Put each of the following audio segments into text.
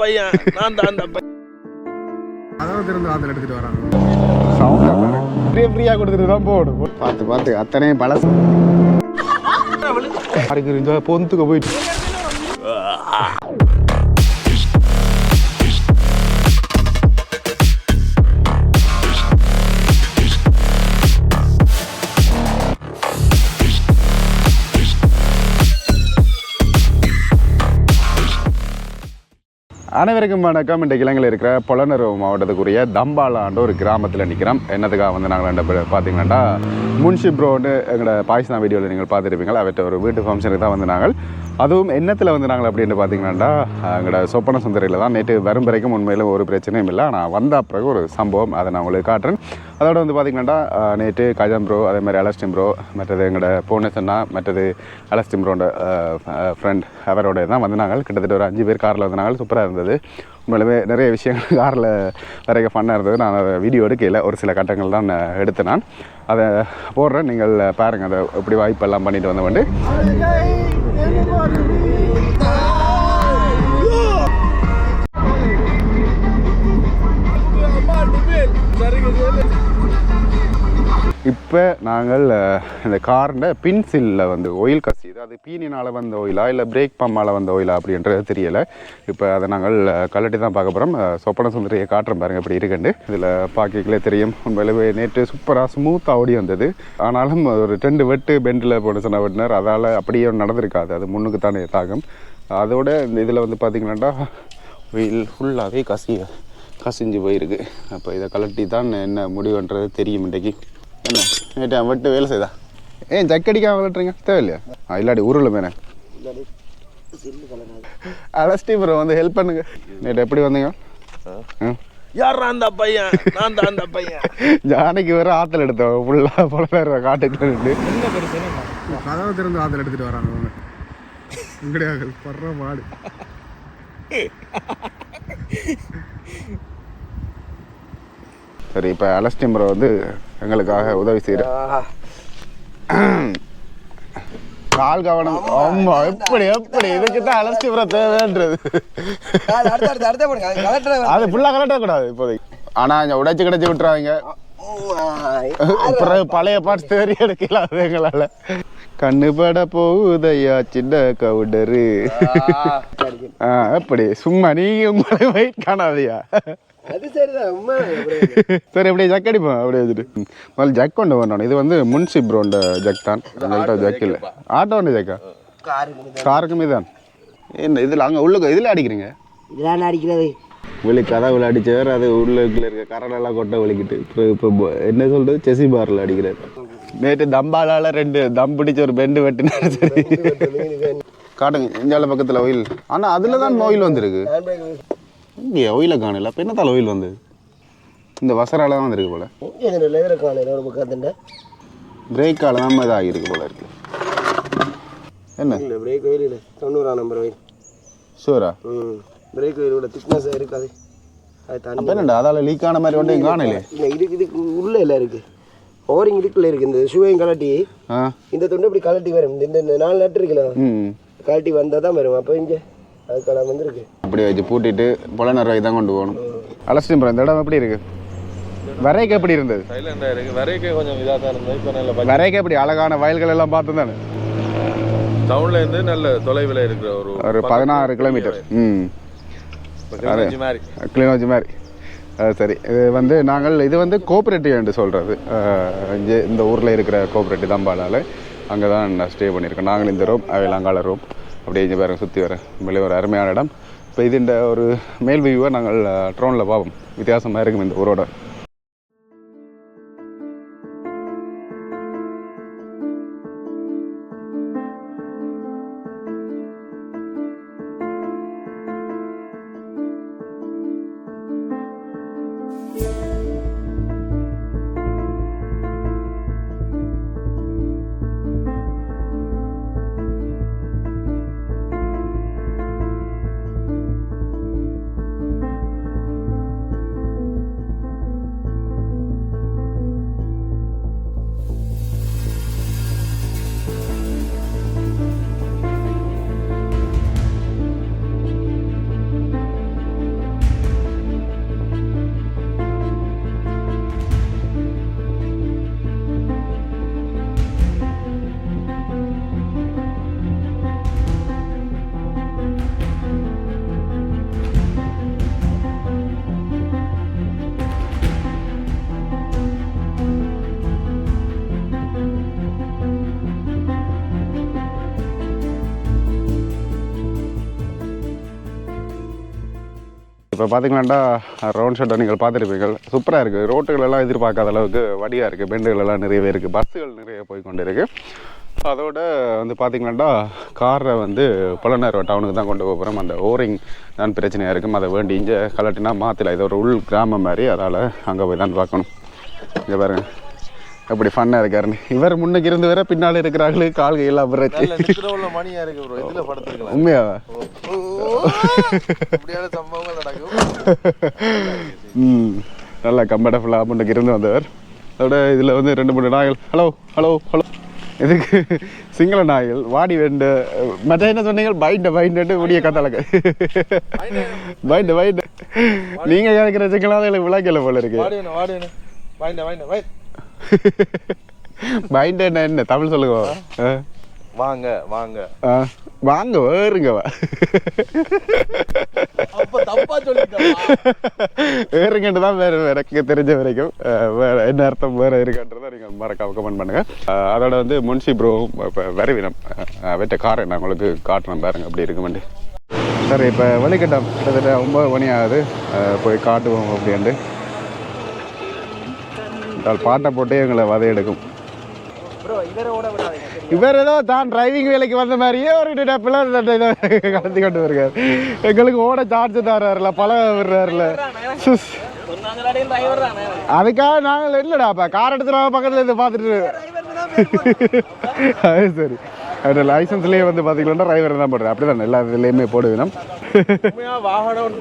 பையன். நான் தான் அந்த பையன். அதாவது இருந்து எடுத்துட்டு வராங்க. சவுண்ட் ஃப்ரீயா ஃப்ரீயா கொடுத்துட்டு தான் பார்த்து பார்த்து அத்தனையும் பழசு. யாருக்கு இந்த பொந்துக்கு போயிட்டு. அனைவருக்கும் வணக்கம். இன்றைக்கு இலங்கையில் இருக்கிற புலனறுவு மாவட்டத்துக்குரிய தம்பாலான்ற ஒரு கிராமத்தில் நிற்கிறோம் என்னதுக்காக வந்து நாங்கள் பார்த்தீங்கன்னா முன்ஷிப் ப்ரோன்னு எங்களோட பாகிஸ்தான் வீடியோவில் நீங்கள் பார்த்துருப்பீங்களா? அவற்றை ஒரு வீட்டு ஃபங்க்ஷனுக்கு தான் வந்து நாங்கள். அதுவும் என்னத்தில் வந்து நாங்கள் அப்படின்னு பார்த்தீங்கன்னா எங்களோட சொப்பன சுந்தரியில் தான் நேற்று வரும் வரைக்கும் உண்மையில் ஒரு பிரச்சனையும் இல்லை. ஆனால் வந்த பிறகு ஒரு சம்பவம் அதை நான் உங்களுக்கு காட்டுறேன். அதோட வந்து பார்த்தீங்கன்னா நேற்று கஜம் ப்ரோ அதே மாதிரி அலஸ்டிம் ப்ரோ மற்றது எங்களோட பூர்ணசன்னா மற்றது அலஸ்டிம் ப்ரோட ஃப்ரெண்ட் அவரோட தான் வந்தாங்க கிட்டத்தட்ட ஒரு அஞ்சு பேர் காரில் வந்தாங்க சூப்பராக இருந்தது. உண்மையிலுமே நிறைய விஷயங்கள் காரில் வரைக்கும் ஃபன்னாக இருந்தது. நான் அதை வீடியோ எடுக்கையில் ஒரு சில கட்டங்கள் தான் நான் எடுத்தேன் நான். அதை போடுறேன். நீங்கள் பாருங்கள் அதை எப்படி வாய்ப்பெல்லாம் பண்ணிட்டு வந்த வந்து இப்போ நாங்கள் இந்த காரில் பின்சில்ல வந்து ஒயில் கசியுது. அது பீனினால் வந்த ஒயிலா இல்லை பிரேக் பம்மால் வந்த ஒயிலா அப்படின்றது தெரியலை. இப்போ அதை நாங்கள் கலட்டி கழட்டி தான் பார்க்க போகிறோம் சொப்பன சுந்தரியை காட்டுறோம் பாருங்கள் இப்படி இருக்குண்டு. இதில் பார்க்கலே தெரியும். உண்மையிலே நேற்று சூப்பராக ஸ்மூத்தாக ஓடி வந்தது. ஆனாலும் ஒரு ரெண்டு வெட்டு பெண்டில் போன சொன்ன வெட்டினார் அதால் அப்படியே நடந்திருக்காது. அது முன்னுக்கு தானே தாகும். அதோட இந்த இதில் வந்து பார்த்திங்கன்னா ஒயில் ஃபுல்லாகவே கசி கசிஞ்சு போயிருக்கு. அப்போ இதை கலட்டி தான் என்ன முடிவுன்றது தெரியும் இன்றைக்கு. என்ன? நேற்று அவட்டு வேலை செய்தா? ஏன் ஜக்கடிக்காம விளாட்றீங்க தேவையில்லையா? ஆ இல்லாடி ஊரில் மேனே அலஸ்டி ப்ரோ வந்து ஹெல்ப் பண்ணுங்க. நேற்று எப்படி வந்தீங்க. யார் அந்த பையன்? நான் தான் அந்த பையன். ஜானைக்கு வேற ஆற்றுல எடுத்தோம் ஃபுல்லாக பல பேர் இருந்து கதவை திறந்து ஆத்துல எடுத்துட்டு வராங்க அவங்க படுற மாடு. சரி இப்போ அலஸ்டி ப்ரோ வந்து எங்களுக்காக உதவி செய்கிறார் கால் கவனம். ஆமா எப்படி எப்படி? இதுக்கு தான் அலஸ்டி ப்ரோ தேவைன்றது அது கலெக்டர் அது ஃபுல்லாக கலட்டக்கூடாது இப்போதைக்கு. ஆனால் இங்கே உடைச்சு கிடச்சி விட்டுறாங்க பிறகு பழைய பாட்டு தேறி எடுக்கல அது எங்களால். கண்ணு பட போகுதையா சின்ன கவுடரு எப்படி? சும்மா நீங்க உங்களை வெயிட் காணாதியா? அது சரிதான் உண்மை சரி அப்படியே ஜக் அடிப்போம் அப்படியே வச்சுட்டு. முதல்ல ஜக் கொண்டு வரணும் இது வந்து முன்சி ப்ரோண்ட ஜக் தான். எங்கள்கிட்ட ஜக் இல்லை. ஆட்டோ ஒன்று ஜக்கா காருக்குமே தான் என்ன இதில் அங்கே உள்ள இதில் அடிக்கிறீங்க? இதெல்லாம் அடிக்கிறது? வெளி கதவுல அடிச்சவர் அது உள்ளுக்குள்ள இருக்க கரடெல்லாம் கொட்டை வலிக்கிட்டு. இப்போ இப்போ என்ன சொல்றது? செசி பார்ல அடிக்கிறார். நேற்று தம்பாலால ரெண்டு தம் பிடிச்ச ஒரு பெண்டு வெட்டினார். சரி காட்டுங்க இந்தியாவில் பக்கத்தில் ஒயில் ஆனால் அதில் தான் நோயில் வந்திருக்கு. இங்கே ஒயிலை காணல. அப்போ என்னத்தால் ஒயில் வந்தது? இந்த வசரால தான் வந்திருக்கு போல. லேவரை காணும் ஒரு பக்கத்துண்ட பிரேக்கால தான் இது ஆகியிருக்கு போல இருக்கு. என்ன? இல்லை பிரேக் ஒயில் இல்லை. தொண்ணூறாம் நம்பர் ஒயில் ஷூரா ம். பிரேக் ஒயிலோட திக்னஸ் இருக்காது. அப்போ என்னடா அதால் லீக் ஆன மாதிரி ஒன்றையும் காணலே இல்லை இதுக்கு இதுக்கு உள்ளே இல்லை இருக்கு. ஓரிங் இதுக்குள்ள இருக்கு. இந்த ஷூவையும் கலட்டி இந்த துண்டு இப்படி கலட்டி வரும். இந்த இந்த நாலு நட்டு இருக்குல்ல. கலட்டி வந்தால் தான் வரும். அப்போ இங்கே அது கலாம் வந்துருக்கு. அப்படியே வச்சு பூட்டிட்டு புலனரை தான் கொண்டு போகணும். அலசியம் இந்த இடம் எப்படி இருக்கு? வரைக்கு எப்படி இருந்தது? சைலண்டா இருக்கு. வரைக்கும் கொஞ்சம் இதாக தான் இருந்தது. இப்போ நல்ல வரைக்கு எப்படி? அழகான வயல்கள் எல்லாம் பார்த்து தானே? டவுன்ல இருந்து நல்ல தொலைவில் இருக்கிற ஒரு ஒரு பதினாறு கிலோமீட்டர் ம். கிளிநொச்சி மாதிரி. சரி. இது வந்து நாங்கள் இது வந்து கோஆப்ரேட்டிவ் என்று சொல்கிறது இங்கே இந்த ஊரில் இருக்கிற கோஆப்ரேட்டிவ் தம்பாலால். அங்கே தான் நான் ஸ்டே பண்ணியிருக்கோம் நாங்கள் இந்த ரூம் அவையில் அங்கால ரூம் அப்படியே இங்கே பாருங்க சுற்றி வர. உண்மையிலே ஒரு அருமையான இடம். இப்போ இதுண்ட ஒரு மேல் வியூவை நாங்கள் ட்ரோனில் பார்ப்போம். வித்தியாசமாக இருக்கும் இந்த ஊரோட. இப்போ பார்த்தீங்கன்னாண்டா ரவுண்ட் ஷர்ட்டை நீங்கள் பார்த்துருப்பீங்கள் சூப்பராக இருக்குது ரோட்டுகளெல்லாம் எதிர்பார்க்காத அளவுக்கு வடியாக இருக்குது பெண்டுகள் எல்லாம் நிறையவே இருக்குது பஸ்ஸுகள் நிறைய போய் கொண்டு இருக்குது அதோட வந்து பார்த்தீங்களாண்டா காரை வந்து புலனேரோ டவுனுக்கு தான் கொண்டு போகிறோம் அந்த ஓரிங் தான் பிரச்சனையாக இருக்கும். அதை வேண்டி இங்கே கலட்டினா மாற்றல இது ஒரு உள் கிராமம் மாதிரி அதால் அங்கே போய் தான் பார்க்கணும். இங்கே பாருங்கள் எப்படி ஃபன்னாக இருக்காருன்னு. இவர் முன்னுக்கு இருந்து வேற பின்னால் இருக்கிறாங்களே கால் கையெல்லாம் இருக்கு ப்ரோ இதுல உண்மையாவா சம்பவங்கள் நடக்கும். ம் நல்லா கம்ஃபர்டபுளாக முன்னுக்கு இருந்து வந்தவர். அதோட இதில் வந்து ரெண்டு மூணு நாய்கள். ஹலோ ஹலோ ஹலோ இதுக்கு சிங்கள நாய்கள் வாடி வேண்டு மற்ற என்ன சொன்னீங்க? பைண்ட பைண்டு முடிய கத்தாலக்கு பைண்டு பைண்டு நீங்கள் கேட்குற சிங்களாக எனக்கு விளக்கல போல இருக்கு? பைண்ட் என்ன என்ன? தமிழ் சொல்லுங்க. ஆ. வாங்க வாங்க. ஆ. வாங்க வேறுங்க வா. அப்ப தப்பா சொல்லிட்டேன் வேறுங்கன்னு தான் வேறு எனக்கு தெரிஞ்ச வரைக்கும் வேற என்ன அர்த்தம் வேறு இருக்கான்றதை நீங்கள் மறக்காம கமெண்ட் பண்ணுங்க. அஹ், அதோட வந்து முன்சி ப்ரோ இப்போ வரவினம் அவற்ற காரை நான் உங்களுக்கு காட்டுறேன் பாருங்க அப்படி இருக்குமெண்டு சரி இப்போ வழிகட்டம் கிட்டத்தட்ட ஒம்பது மணி ஆகுது. போய் காட்டுவோம் அப்படின்ட்டு. அவள் பாட்டை போட்டே எங்களை வதை எடுக்கும் ப்ரோ இவரை ஓட விடாதீங்க. இவர் ஏதோ தான் டிரைவிங் வேலைக்கு வந்த மாதிரியே ஒரு டப்பில் இதை கடத்தி கொண்டு வருகிறார். எங்களுக்கு ஓட சார்ஜ் தர்றாருல பழம் விடுறாருல. சுஸ். அதுக்காக நாங்கள் இல்லைடா அப்போ கார் எடுத்துகிற பக்கத்தில் இருந்து பார்த்துட்டு அது சரி. அவரோட லைசன்ஸ்லேயே வந்து பார்த்தீங்கன்னா டிரைவர் தான் போடுறேன் அப்படி தான் எல்லா இதுலேயுமே போடுவேன் வாகனம்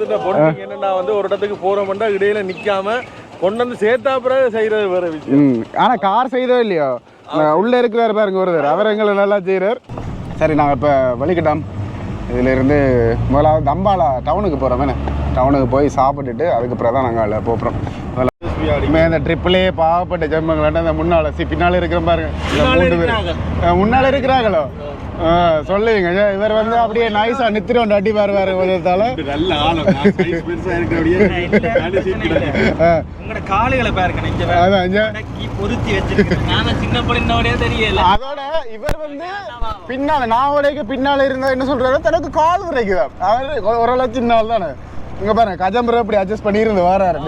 என்னன்னா வந்து ஒரு இடத்துக்கு போறோம்னா இடையில நிக்காம கொண்டு வந்து சேர்த்தா பிறகு செய்யறது வேற விஷயம். ம். ஆனால் கார் செய்தோ இல்லையோ? உள்ளே இருக்கிறார் பாருங்க ஒருத்தர் அவர் எங்களை நல்லா செய்கிறார் சரி நாங்கள் இப்போ வலிக்கட்டாம். இதிலிருந்து முதலாவது தம்பாலா டவுனுக்கு போகிறோம் என்ன? டவுனுக்கு போய் சாப்பிட்டுட்டு அதுக்கப்புறம் தான் நாங்கள் போகிறோம் இனிமே அந்த ட்ரிப்பிலே பாவப்பட்ட ஜென்மங்களாட்ட அந்த முன்னால சி பின்னால் இருக்கிற பாருங்க. இந்த மூணு பேர். முன்னால இருக்கிறாங்களோ? ஆ, சொல்லுவீங்க. இவர் வந்து அப்படியே நைஸா நித்திர ஒன்று அடி விதத்தால பெருசா இருக்கிற உங்களோட காலுகளை பாருங்க அதோட இவர் வந்து பின்னால நான் உடைக்கு பின்னால இருந்தா என்ன சொல்றாரு? தனக்கு கால் உரைக்குதான் அவர் ஓரளவு தானே இங்க பாருங்க கஜம்புரம் இப்படி அட்ஜஸ்ட் பண்ணியிருந்து வராரு.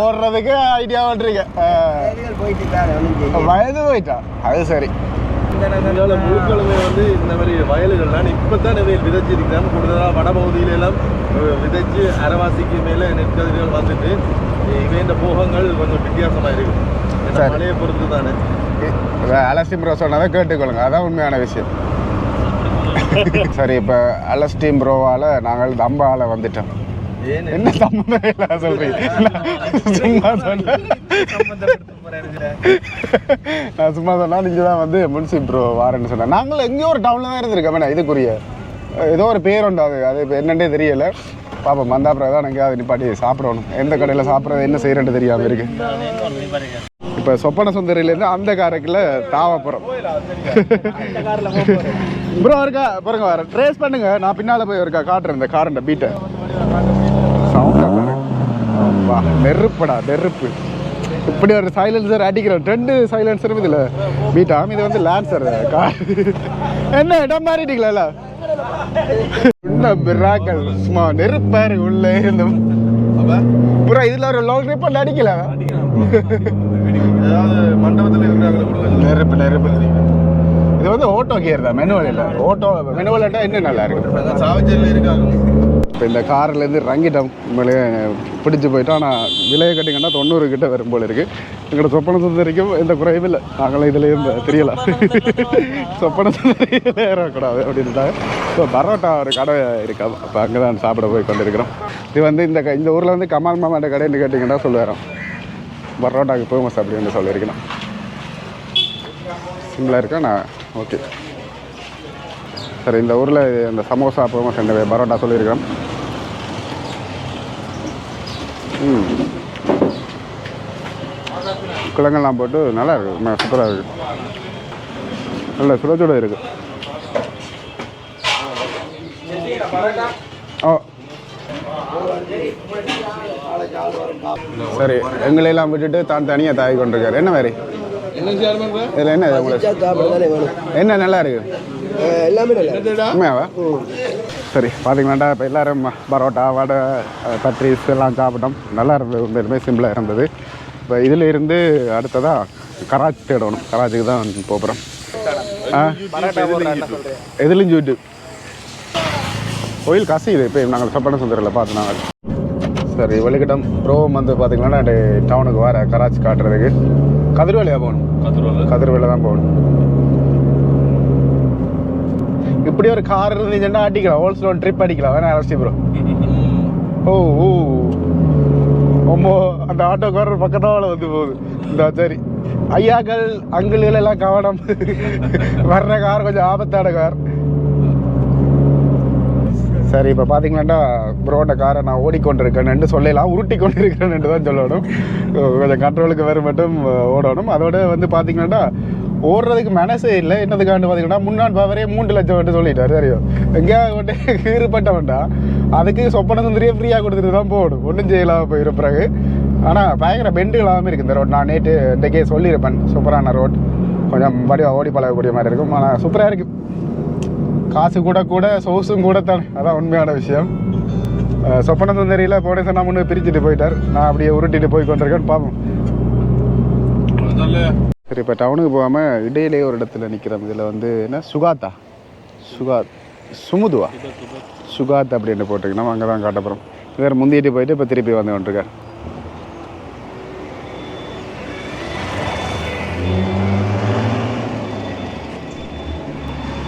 ஓடுறதுக்கு ஐடியா தான் ஒன்றும் வயது போயிட்டா. அது சரி. முழுக்களுமே வந்து இந்த மாதிரி வயல்கள்லாம் இப்பதான் நிறைய விதைச்சிருக்கிறாங்க. கூடுதலாக வடபகுதியில எல்லாம் விதைச்சு அரைவாசிக்கு மேல நெற்கதிர்கள் வந்துட்டு இவை இந்த போகங்கள் கொஞ்சம் வித்தியாசமா இருக்கு. ஏன்னா சரி. மழையை பொறுத்து தானே அலஸ்டீம் ப்ரோ சொன்னதை கேட்டுக்கொள்ளுங்க. அதான் உண்மையான விஷயம். சரி இப்போ அலஸ்டீம் ப்ரோவால் நாங்கள் தம்பால வந்துட்டோம். என்ன சம்மந்தம் இல்லை சொல்றீங்க சும்மா சொன்னேன். நான் சும்மா சொன்னா நீங்க தான் வந்து முன்சி ப்ரோ வாரேன்னு சொன்னேன். நாங்கள் எங்கேயோ ஒரு டவுன்ல தான் இருந்திருக்கோம். இதுக்குரிய ஏதோ ஒரு பேர் உண்டு அது. அது இப்போ என்னன்னே தெரியல. பாப்போம் வந்தா அப்புறம் தான் எங்கேயாவது நிப்பாட்டி சாப்பிடணும். எந்த கடையில் சாப்பிட்றது என்ன செய்யறேன்னு தெரியாம இருக்கு. இப்போ சொப்பன சுந்தரிலேருந்து அந்த காரைக்குள்ள தாவப்புறம் ப்ரோ இருக்கா பாருங்க ட்ரேஸ் பண்ணுங்க. நான் பின்னால போய் இருக்கா காட்டுறேன் இந்த காரண்ட பீட்டை வா நெருப்படா நெருப்பு. இப்படி ஒரு சைலன்சர் அடிக்கிறோம் ரெண்டு சைலன்சரும் இதில். பீட்டாம் இது வந்து லான்சர் கார் என்ன இடம் மாறிட்டீங்களா என்ன பிராக்கள் சும்மா நெருப்பாரு உள்ள இருந்தும். புறா இதில் ஒரு லாங் ட்ரிப் அடிக்கல. மண்டபத்தில் இருக்கிறாங்க நெருப்பு நெருப்பு. இது வந்து ஓட்டோ கியர் தான் மெனுவல் இல்லை. ஓட்டோ மெனுவல் இன்னும் நல்லா இருக்கு சாவச்சேரியில் இருக்காங்க. இப்போ இந்த கார்லேருந்து இறங்கிட்டோம். உண்மையிலேயே பிடிச்சி போயிட்டோம். ஆனால் விலையை கட்டிங்கன்னா தொண்ணூறு கிட்ட வரும் போல இருக்கு. எங்களோட சொப்பன சுந்தரிக்கும் எந்த குறையும் இல்லை. நாங்களும் இதில் இருந்து தெரியல. சொப்பன சுந்தரியில் ஏறக்கூடாது அப்படின்ட்டாங்க ஸோ பரோட்டா ஒரு கடை இருக்கா. அப்போ அங்கே தான் சாப்பிட போய் கொண்டிருக்கிறோம். இது வந்து இந்த க- இந்த ஊரில் வந்து கமால் மாமாட்ட கடைன்னு கேட்டிங்கன்னா சொல்லுவாரோம் பரோட்டாவுக்கு ஃபேமஸ் அப்படின்னு சொல்லியிருக்கணும். சிம்பிளாக இருக்கா? நான் ஓகே சரி இந்த ஊரில் இந்த சமோசா ஃபேமஸ் இந்த பரோட்டா சொல்லியிருக்கிறோம். கிழங்கெல்லாம் போட்டு நல்லா இருக்கு. சூப்பராக இருக்கு. நல்ல சுட சுட இருக்கு. ஓ. சரி எங்களையெல்லாம் விட்டுட்டு தான் தனியாக தாய் கொண்டிருக்காரு. என்ன மாதிரி? இதில் என்ன என்ன நல்லா இருக்கு? எல்லாமே நல்லா. உண்மையாவா? சரி பார்த்தீங்களாண்டா இப்போ எல்லாரும் பரோட்டா வடை பட்ரிஸ் எல்லாம் சாப்பிட்டோம். நல்லா இருந்தது உண்மையிலுமே சிம்பிளாக இருந்தது. இப்போ இதில் இருந்து அடுத்ததாக கராச்சி தேடணும். கராச்சிக்கு தான் போகிறோம் ஆ? எதுலையும் சொல்லிட்டு கோயில் காசு இது இப்போ நாங்கள் சப்பன சுந்தரில் பார்த்து நாங்கள் சரி வெளிக்கிட்டம் ப்ரோம் வந்து பார்த்தீங்கன்னா டவுனுக்கு வர கராச்சி காட்டுறதுக்கு கதிர்வேலையாக போகணும்? கதிர்வேலை. தான் போகணும். இப்படி ஒரு கார் இருந்துச்சுன்னா அடிக்கலாம். ஹோல்ஸ்லோன் ட்ரிப் அடிக்கலாம். வேணா அரசி ப்ரோ ஓ ஓ. ஓமோ அந்த ஆட்டோக்காரர் பக்கத்தால வந்து போகுது. இந்த சரி. ஐயாக்கள் அங்கிள்கள் எல்லாம் கவனம். வர்ற கார் கொஞ்சம் ஆபத்தான கார் சரி இப்போ பார்த்தீங்களாண்டா ப்ரோட காரை நான் ஓடிக்கொண்டிருக்கேன்னு சொல்லலாம். உருட்டி கொண்டிருக்கிறேன்னு தான் சொல்லணும். கொஞ்சம் கண்ட்ரோலுக்கு வேறு மட்டும் ஓடணும். அதோட வந்து பார்த்தீங்கன்னாடா ஓடுறதுக்கு மனசே இல்லை. என்னதுக்காண்டு பார்த்தீங்கன்னா முன்னாள் பவரே மூன்று லட்சம் வந்து சொல்லிட்டாரு தெரியும் எங்கேயாவது கொண்டு கீறுபட்டவன்டா அதுக்கு சொப்பன சுந்தரியே ஃப்ரீயாக கொடுத்துட்டு தான் போகணும். ஒன்றும் செய்யலாம் போயிடும் பிறகு. ஆனால் பயங்கர பெண்டுகளாகவும் இருக்குது இந்த ரோட் நான் நேற்று இன்றைக்கே சொல்லியிருப்பேன் சூப்பரான ரோட் கொஞ்சம் வடிவாக ஓடி பழகக்கூடிய மாதிரி இருக்கும். ஆனால் சூப்பராக இருக்குது காசு கூட கூட சோஸும் கூட தான். அதான் உண்மையான விஷயம். சொப்பன சுந்தரியில் போன சொன்னா முன்னு பிரிச்சுட்டு போயிட்டார். நான் அப்படியே உருட்டிட்டு போய் கொண்டிருக்கேன்னு பார்ப்போம் சரி இப்போ டவுனுக்கு போகாமல் இடையிலே ஒரு இடத்துல நிற்கிறோம் இதில் வந்து என்ன? சுகாத்தா. சுகாத் சுமுதுவா? சுகாத் அப்படின்னு போட்டிருக்கு அங்கே தான் காட்டப்புறம் போகிறோம் இவர் முந்திட்டு போயிட்டு இப்போ திருப்பி வந்து கொண்டிருக்கார்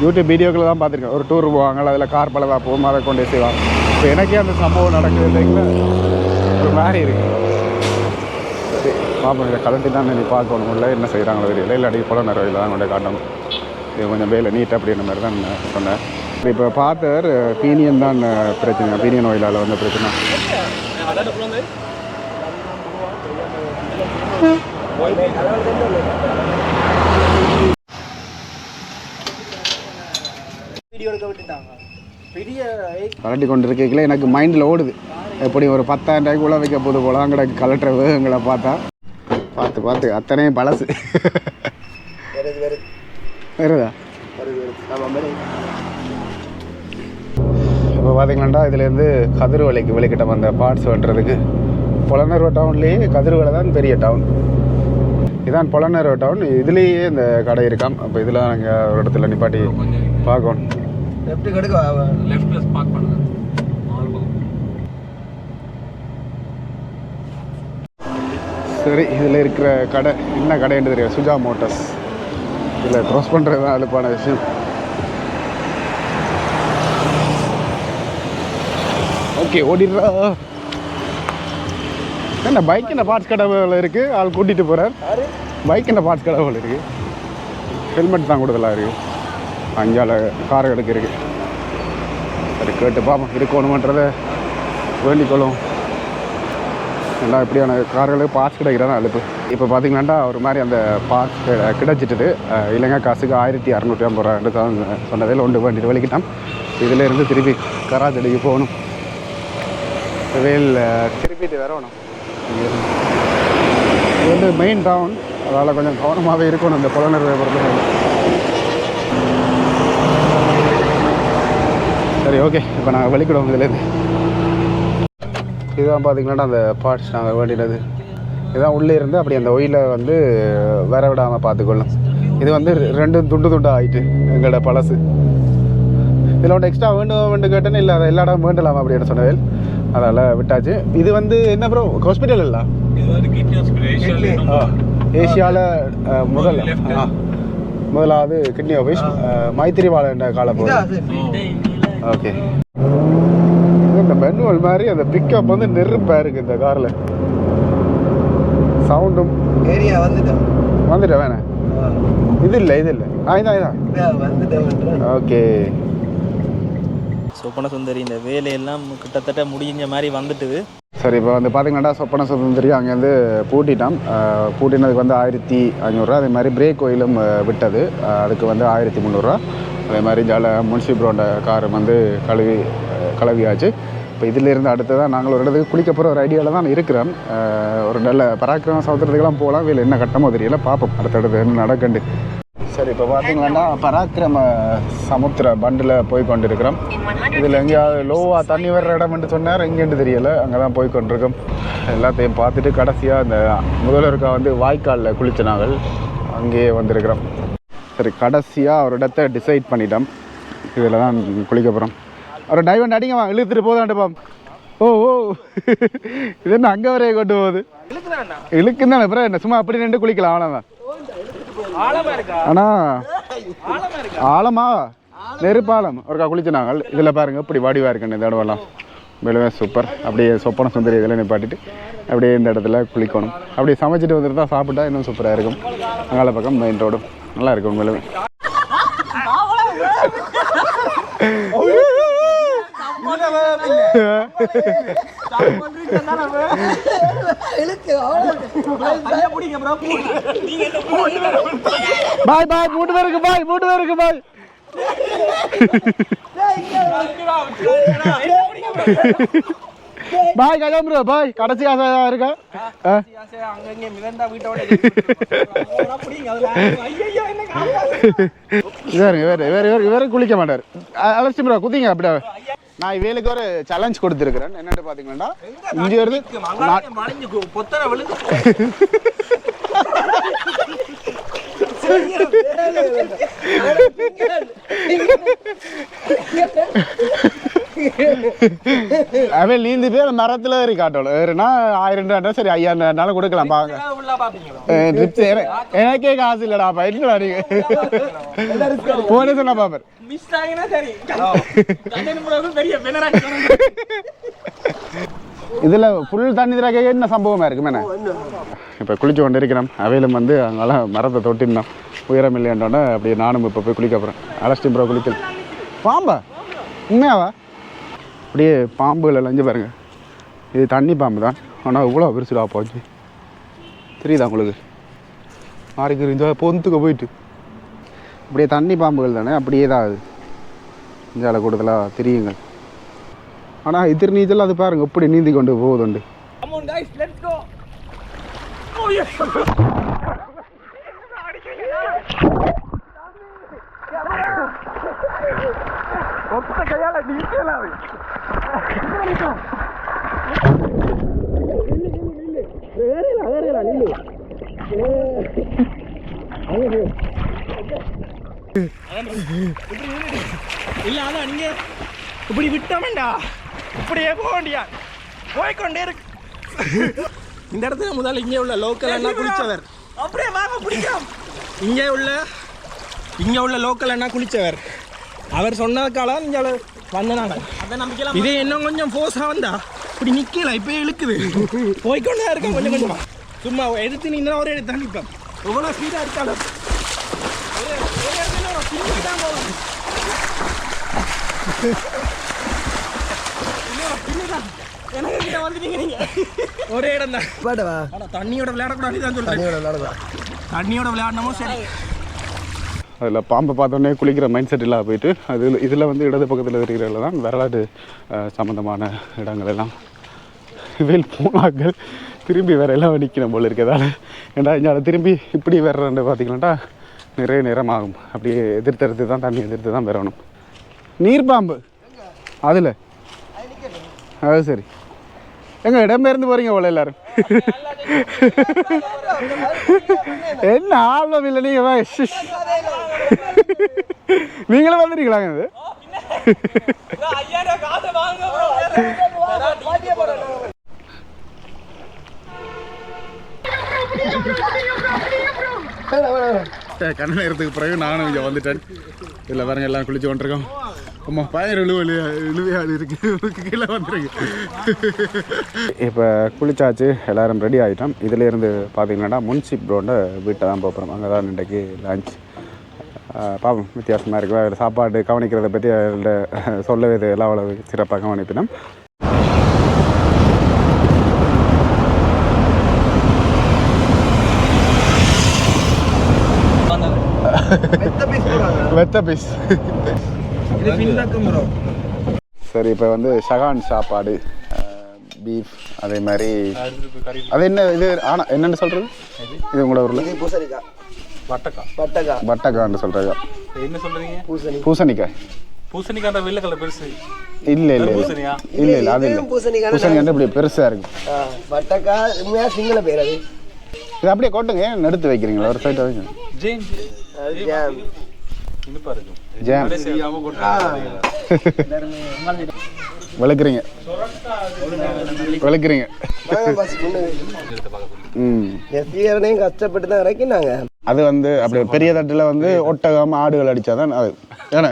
யூடியூப் வீடியோக்களை தான் பார்த்துருக்கேன். ஒரு டூர் போவாங்க அதில் கார் பலதா போகும் அதை கொண்டு செய்வாங்க. இப்போ எனக்கே அந்த சம்பவம் நடக்குது இல்லைங்களா? ஒரு மாதிரி இருக்குது சரி. பார்ப்போம் இதை கலட்டி தான் நீ பார்க்கணும் இல்லை என்ன செய்கிறாங்களோ தெரியல. இல்லாட்டி போல நிறைய தான் கொண்டு காட்டணும் இது கொஞ்சம் வேலை நீட் அப்படின்ற மாதிரி தான் சொன்னேன். இப்போ பார்த்தவர் பீனியன் தான் பிரச்சனை. பீனியன் ஓயிலால் வந்து பிரச்சனை. கலட்டி கொண்டு இருக்கீங்களே எனக்கு மைண்டில் ஓடுது. எப்படி ஒரு பத்தாயிரம் ரூபாய்க்குள்ள வைக்க போது போல அங்கட கலட்டுற வேகங்களை பார்த்தா. பார்த்து பார்த்து அத்தனையும் பழசு. வருது இப்போ பார்த்தீங்களாண்டா இதுலேருந்து கதிர்வலைக்கு வெளிக்கிட்ட வந்த பார்ட்ஸ் வெட்டுறதுக்கு புலனர்வ டவுன்லேயே கதிர்வலை தான் பெரிய டவுன் இதான் புலனர்வ டவுன் இதுலேயே இந்த கடை இருக்காம். அப்போ இதில் நாங்கள் ஒரு இடத்துல நிப்பாட்டி பார்க்கணும். லெஃப்ட் கடுக்க லெஃப்ட் ப்ளஸ் பார்க் பண்ணுங்க ஆல் பக்கம் சரி இதில் இருக்கிற கடை என்ன கடைன்னு தெரியும்? சுஜா மோட்டார்ஸ் இதில் க்ராஸ் பண்ணுறது தான் அழுப்பான விஷயம். ஓகே ஓடிடுறா. என்ன பைக் என்ன பார்ட்ஸ் கடவுள் இருக்குது ஆள் கூட்டிகிட்டு போகிறார் பைக் என்ன பார்ட்ஸ் கடவுள் இருக்குது ஹெல்மெட் தான் கூடுதலாக இருக்குது அஞ்சால கார் எடுக்க இருக்குது சரி கேட்டு பார்ப்போம் இருக்கணுமன்றதை வேண்டிக்கொள்ளும் எல்லாம் இப்படியான கார்களுக்கு பார்ட்ஸ் கிடைக்கிறதா அழுப்பு இப்போ பார்த்தீங்கன்னாண்டா ஒரு மாதிரி அந்த பார்ட்ஸ் கிடைச்சிட்டுது. இல்லைங்க காசுக்கு ஆயிரத்தி அறநூற்றி ஐம்பது ரூபான்னு தான் சொன்னதில் ஒன்று வேண்டிட்டு வலிக்கிட்டான் இதில் இருந்து திருப்பி கராச்சடிக்கு போகணும். வேல் திருப்பிட்டு வரணும். இது வந்து மெயின் டவுன் அதனால் கொஞ்சம் கவனமாகவே இருக்கணும். இந்த புலனர் பொறுத்த சரி ஓகே இப்போ நாங்கள் வலிக்கிடுவோம் இதுலேருந்து. இதுதான் பார்த்தீங்கன்னா அந்த பார்ட்ஸ் நாங்கள் வேண்டினது. இதுதான் உள்ளே இருந்து அப்படி அந்த ஒயிலை வந்து வர விடாமல் பார்த்துக்கொள்ளும் இது வந்து ரெண்டும் துண்டு துண்டாக ஆயிட்டு எங்களோட பழசு. இதில் ஒன்று எக்ஸ்ட்ரா வேண்டும் வேண்டும் கேட்டேன்னு இல்லை அதை எல்லா இடம் வேண்டலாமா அப்படின்னு சொன்னவேல் அதனால் விட்டாச்சு. இது வந்து என்ன ப்ரோ ஹாஸ்பிட்டல் இல்லை? இது வந்து கிட்னி ஹாஸ்பிட்டல் ஏசியாவில் முதல் ஆ முதலாவது கிட்னி ஆஃபீஸ் மைத்திரிவாள என்ற காலப்போது ஓகே. மெனுவல் மாதிரி அந்த பிக்கப் வந்து நெருப்பாக இருக்குது இந்த காரில் சவுண்டும் ஏரியா வந்துட்டோம் வந்துட்டேன் வேணே. இது இல்லை இது இல்லை. ஆ இதான் இதான் ஓகே. சொப்பன சுந்தரி இந்த வேலையெல்லாம் கிட்டத்தட்ட முடிஞ்ச மாதிரி வந்துட்டுது. சரி இப்போ வந்து பார்த்தீங்கன்னா சொப்பன சுதந்திரி அங்கேருந்து பூட்டிட்டான். பூட்டினதுக்கு வந்து ஆயிரத்தி ஐநூறுரூவா. அதே மாதிரி பிரேக் கோயிலும் விட்டது. அதுக்கு வந்து ஆயிரத்தி முந்நூறுரூவா. அதே மாதிரி ஜால முன்சிப்ரோட கார் வந்து கழுவி கழுவியாச்சு. இப்போ இதிலிருந்து அடுத்ததான் நாங்கள் ஒரு இடத்துக்கு குளிக்க போகிற ஒரு ஐடியாவில் தான் இருக்கிறோம். ஒரு நல்ல பராக்கிரம சமுத்திரத்துக்கெல்லாம் போகலாம். இதில் என்ன கட்டமோ தெரியல. பார்ப்போம். அடுத்தடுத்து என்ன நடக்கண்டு சரி இப்போ பார்த்தீங்கன்னா பராக்கிரம சமுத்திர பண்டில் போய் கொண்டிருக்கிறோம். இதில் எங்கேயாவது லோவாக தண்ணி வர்ற இடம்னு சொன்னார்? எங்கேன்னு தெரியலை. அங்கே தான் போய் கொண்டிருக்கோம். எல்லாத்தையும் பார்த்துட்டு கடைசியாக அந்த முதல்வருக்கா வந்து வாய்க்காலில் குளிச்ச நாங்கள் அங்கேயே வந்திருக்கிறோம். சரி கடைசியாக ஒரு இடத்த டிசைட் பண்ணிட்டோம். இதில் தான் குளிக்க போகிறோம் ஒரு டைவன் அடிங்கம்மா இழுத்துட்டு போதாண்டுப்பாம் ஓ ஓ. இது என்ன அங்கே வரைய கொண்டு போகுது? இழுக்குன்னு அப்புறம் என்ன சும்மா அப்படி நின்று குளிக்கலாம் அவ்வளோதான் ஆனா ஆழமா? நெருப்பாலம். ஒருக்கா குளிச்சு நாங்கள் இதில் பாருங்க இப்படி வடிவாக இருக்குன்னு இந்த இடமெல்லாம் மேலுமே சூப்பர் அப்படியே சொப்பன சுந்தரி இதில் நிப்பாட்டிட்டு அப்படியே இந்த இடத்துல குளிக்கணும். அப்படியே சமைச்சிட்டு வந்துட்டு தான் சாப்பிட்டா இன்னும் சூப்பராக இருக்கும். அங்கால பக்கம் மெயின் ரோடும் நல்லா இருக்கும் மேலுமே பாய் பாய் மூணு பேருக்கு பாய் மூணு பேருக்கு பாய். பாய் கிளம்புற பாய். கடைசி ஆசை இருக்கா? இவர் இவர் இவர் இவர் குளிக்க மாட்டார். அலட்சி ப்ரோ குதிங்க அப்படியே. நான் இவளுக்கு ஒரு சேலஞ்ச் கொடுத்துருக்கிறேன். என்னென்னு பார்த்தீங்கன்னா இங்கே இருந்து அவன் நீந்து பேர் மரத்தில் ஏறி காட்டணும் ஏறுனா ஆயிரம் ரூபா சரி ஐயாயிரம் ரூபாய்னாலும் கொடுக்கலாம் பாங்க ட்ரிப்ஸ் என- எனக்கே காசு இல்லடா பயிர்களா நீங்க போனே சொன்னா பாப்பர்? மிஸ் ஆகினா சரி. பெரிய இதுல ஃபுல் தண்ணி திறக்க என்ன சம்பவமா இருக்கு என்ன? இப்போ குளிச்சு கொண்டு இருக்கிறோம் அவையிலும் வந்து அங்கெல்லாம் மரத்தை தொட்டிருந்தோம் உயரம் இல்லையன்றோன்னே அப்படியே நானும் இப்போ போய் குளிக்க போகிறேன் அலஸ்டி ப்ரோ குளிக்கல். பாம்பா? உண்மையாவா? அப்படியே பாம்புகள் லஞ்சு பாருங்க. இது தண்ணி பாம்பு தான். ஆனால் இவ்வளோ பெருசுடா போச்சு. தெரியுதா உங்களுக்கு? மாறிக்கு இந்த பொந்துக்கு போயிட்டு. அப்படியே தண்ணி பாம்புகள் தானே? அப்படியே தான் அது. இந்தியாவில் கூடுதலாக தெரியுங்கள். ஆனால் எதிர் நீச்சல் அது பாருங்க எப்படி நீந்தி கொண்டு போகுதுண்டு on guys, let's go. Oh yes. இல்ல அதான் நீங்க இப்படி விட்டோம்டா இப்படியே போக வேண்டியா போய்க்கொண்டே இருக்கு. இந்த இடத்துல முதல்ல இங்கே உள்ள லோக்கல் அண்ணா குளிச்சவர். அப்படியே வாங்க பிடிக்கும் இங்கே உள்ள இங்கே உள்ள லோக்கல் அண்ணா குளிச்சவர். அவர் சொன்னதுக்கால இங்கே வந்தனாங்க. இதே இன்னும் கொஞ்சம் ஃபோர்ஸாக வந்தா இப்படி நிற்கல இப்போ இழுக்குது. போய்க்கொண்டே இருக்கேன் கொஞ்சம் கொஞ்சமா. சும்மா எடுத்து நின்னா ஒரே எடுத்து நிற்பேன் எவ்வளோ ஸ்பீடாக இருக்காலும். ஒரே இடத்துல ஒரு தான் போகணும் எனக்கு கிட்ட வந்துட்டீங்க நீங்க. ஒரே இடம் தான். பாட்டவா ஆனா தண்ணியோட விளையாடக்கூடாது தான் சொல்றேன் தண்ணியோட விளையாடணுமோ சரி. அதில் பாம்பை பார்த்தோன்னே குளிக்கிற மைண்ட் செட் இல்லாம போயிட்டு அது இதில் வந்து இடது பக்கத்தில் இருக்கிறதுல தான் வரலாற்று அஹ், சம்பந்தமான இடங்கள் எல்லாம். இவையில் போனாக்கள் திரும்பி வேற எல்லாம் நிற்கணும் போல இருக்கிறதால ஏன்டா இங்கே திரும்பி இப்படி வர்றேன்னு பார்த்தீங்கன்னாட்டா நிறைய நேரம் ஆகும். அப்படியே எதிர்த்தெடுத்து தான் தண்ணி எதிர்த்து தான் வரணும். நீர்பாம்பு அதில். அது சரி. எங்க இடம்பெயர்ந்து போறீங்க போல எல்லாரும். என்ன ஆல்பம் இல்லை நீங்க வா, நீங்களும் வந்துருக்கீங்களாங்க அது கண்ண நேரத்துக்கு பிறகு நானும் இங்கே வந்துட்டேன். இதில் பாருங்க எல்லாம் குளிச்சு கொண்டிருக்கோம். அம்மா பயங்கர இழுவலி இழுவையாள் இருக்கு. கீழே வந்துருக்கு. இப்போ குளிச்சாச்சு. எல்லாரும் ரெடி ஆகிட்டோம் இதுல இருந்து பார்த்தீங்கன்னா முன்சிப் ரோட வீட்டை தான் போகிறோம் அங்கே தான் இன்றைக்கு லஞ்ச் பாவம் வித்தியாசமாக இருக்கு. வேறு சாப்பாடு கவனிக்கிறத பற்றி அவர்கள்ட்ட சொல்லவே எல்லாம் அவ்வளோ சிறப்பாக கவனிப்பினோம். வெத்த பீஸ் சரி இப்போ வந்து ஷகான் சாப்பாடு பீஃப் அதே மாதிரி அது என்ன இது ஆனா என்னென்னு சொல்கிறது இது உங்களோட ஊரில்? பூசணிக்காய் வட்டக்கா. பட்டக்கா வட்டக்கான்னு சொல்கிறாங்க என்ன சொல்றீங்க? பூசணி. பூசணிக்காய். பூசணிக்காய் வெள்ளை கலர் பெருசு. இல்லை இல்லை இல்லை. இல்லை அது இல்லை. பூசணிக்காய் பூசணி வந்து இப்படி பெருசாக இருக்கும் ஆ, பட்டக்கா உண்மையா சிங்கள பேர் அது? இது அப்படியே கொட்டுங்க. ஏன் எடுத்து வைக்கிறீங்களா? ஒரு சைட்டை வைங்க. ஜாம். விளக்குறீங்க விளக்குறீங்க சீரனையும் கஷ்டப்பட்டு தான் இறக்கினாங்க அது வந்து அப்படி பெரிய தட்டில் வந்து ஒட்டகம் ஆடுகள் அடித்தாதான் அது. ஏன்னா?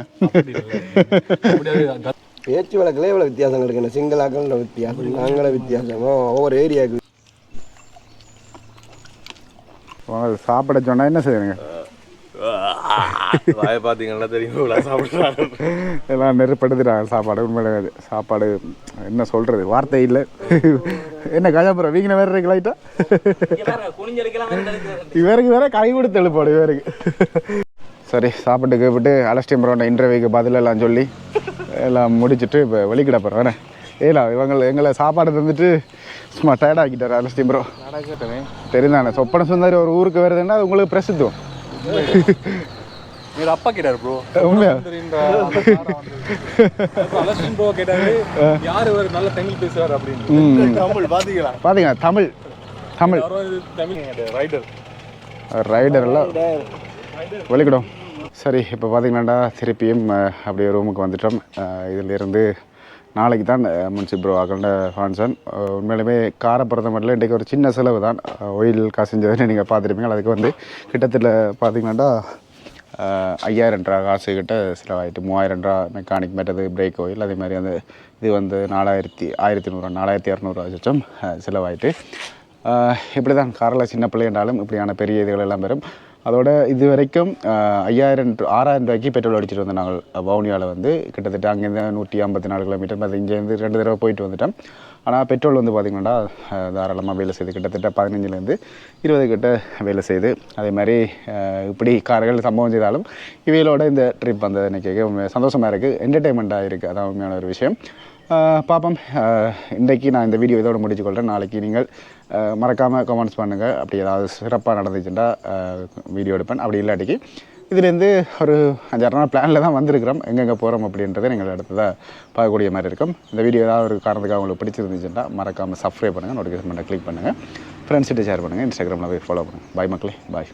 பேச்சு வழக்கில் இவ்வளோ வித்தியாசம் இருக்குண்ணே சிங்களாக்கள் வித்தியாசம் நாங்கள வித்தியாசம். ஒவ்வொரு ஏரியாவுக்கு சாப்பிட சொன்னால் என்ன செய்யுங்க வாயை பார்த்தீங்கன்னா தெரியும் எல்லாம் நெருப்படுத்துறாங்க சாப்பாடு உண்மையிலே சாப்பாடு என்ன சொல்கிறது வார்த்தை இல்லை. என்ன கஜாபுரம் வீங்கின வேறு இருக்கு லைட்டா இவருக்கு வேற கை கொடுத்து எழுப்பாடு இவருக்கு. சரி சாப்பிட்டு கேப்பிட்டு அலஸ்டியம் ப்ரோண்ட இன்டர்வியூக்கு பதில் எல்லாம் சொல்லி எல்லாம் முடிச்சுட்டு இப்போ வெளிக்கிட போகிறோம் வேணே ஏலா இவங்க எங்களை சாப்பாடு தந்துட்டு சும்மா டயர்ட் ஆக்கிட்டார் அலஸ்டியம் ப்ரோ. தெரிந்தானே சொப்பன சுந்தரி ஒரு ஊருக்கு வருதுன்னா அது உங்களுக்கு பிரசித்தம். எங்க அப்பா கேட்டாரு ப்ரோ உண்மையா? அலஸ்டின் ப்ரோ கேட்டாரு யாரு ஒரு நல்ல தமிழ் பேசுவார் அப்படின்னு. தமிழ் பார்த்தீங்களா பார்த்தீங்க தமிழ். தமிழ். தமிழ். ரைடர். ரைடர் எல்லாம் வெளிக்கிடும் சரி இப்போ பார்த்தீங்கன்னாடா திருப்பியும் அப்படியே ரூமுக்கு வந்துட்டோம். இதிலிருந்து நாளைக்கு தான் முன்சி ப்ரோ ஆகண்ட ஃபான்சன் உண்மையிலுமே காரை பொறுத்த மட்டும் இன்றைக்கி ஒரு சின்ன செலவு தான். ஒயில் காசுஞ்சதுன்னு நீங்கள் பார்த்துருப்பீங்க. அதுக்கு வந்து கிட்டத்தட்ட பார்த்தீங்கன்னாடா ஐயாயிரம் ரூபா காசு கிட்ட செலவாயிட்டு மூவாயிரம் ரூபா மெக்கானிக் மற்றது பிரேக் ஆயில் அதே மாதிரி அந்த இது வந்து நாலாயிரத்தி ஆயிரத்தி நூறுரூவா நாலாயிரத்தி இரநூறுவா லட்சம் செலவாயிட்டு. இப்படி தான் காரில் சின்ன பிள்ளைண்டாலும் இப்படியான பெரிய இதுகள் எல்லாம் பெறும். அதோட இது வரைக்கும் ஐயாயிரம் ஆறாயிரம் ரூபாய்க்கு பெட்ரோல் அடிச்சுட்டு வந்தோம் நாங்கள் வவுனியாவில் வந்து கிட்டத்தட்ட அங்கேருந்து நூற்றி ஐம்பத்தி நாலு கிலோமீட்டர் அது இங்கேருந்து ரெண்டு தடவை போயிட்டு வந்துட்டோம். ஆனால் பெட்ரோல் வந்து பார்த்திங்கன்னா தாராளமாக வேலை செய்யுது கிட்டத்தட்ட பதினஞ்சுலேருந்து இருபது கிட்ட வேலை செய்யுது அதே மாதிரி இப்படி கார்கள் சம்பவம் செய்தாலும் இவைகளோட இந்த ட்ரிப் வந்தது எனக்கு சந்தோஷமாக இருக்குது என்டர்டெயின்மெண்ட்டாக இருக்குது அதான் உண்மையான ஒரு விஷயம். பாப்பம் பார்ப்போம் இன்றைக்கு நான் இந்த வீடியோ இதோட முடிச்சுக்கொள்கிறேன் நாளைக்கு நீங்கள் மறக்காமல் கமெண்ட்ஸ் பண்ணுங்கள் அப்படி ஏதாவது சிறப்பாக நடந்துச்சுன்னா வீடியோ எடுப்பேன். அப்படி இல்லாட்டிக்கு இதுலேருந்து ஒரு அஞ்சாறு நாள் பிளானில் தான் வந்திருக்கிறோம். எங்கெங்கே போகிறோம் அப்படின்றத நீங்கள் அடுத்ததாக பார்க்கக்கூடிய மாதிரி இருக்கும். இந்த வீடியோ ஏதாவது ஒரு காரணத்துக்காக உங்களுக்கு பிடிச்சிருந்துச்சுன்னா மறக்காமல் சப்ஸ்கிரைப் பண்ணுங்கள் நோட்டிஃபிகேஷன் பண்ண கிளிக் பண்ணுங்கள் ஃப்ரெண்ட்ஸ்கிட்ட ஷேர் பண்ணுங்கள் இன்ஸ்டாகிராமில் போய் ஃபாலோ பண்ணுங்கள் பாய் மக்களே பாய்